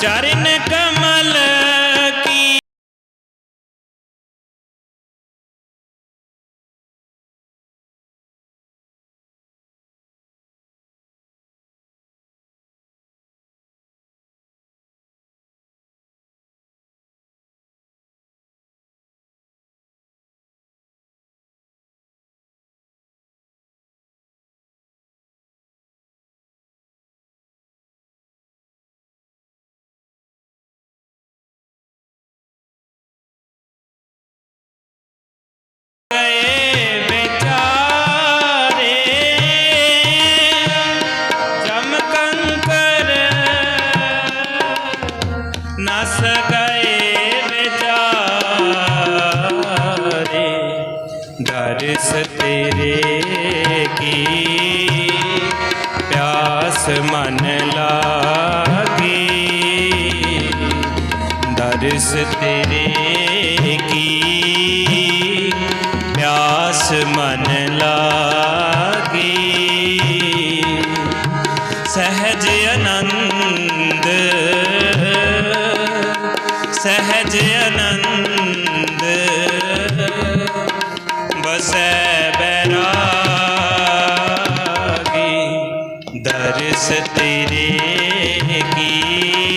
चार ਇਸ ਤੇਰੇ ਕੀ ਪਿਆਸ ਮਨ ਲਾਗੀ। ਦਰਸ ਤੇਰੇ ਕੀ ਪਿਆਸ ਮਨ ਲਾਗੀ। ਸਹਿਜ ਆਨੰਦ ਸਹਿਜ ਆਨੰਦ ਦਰਸ ਤੇਰੇ ਕੀ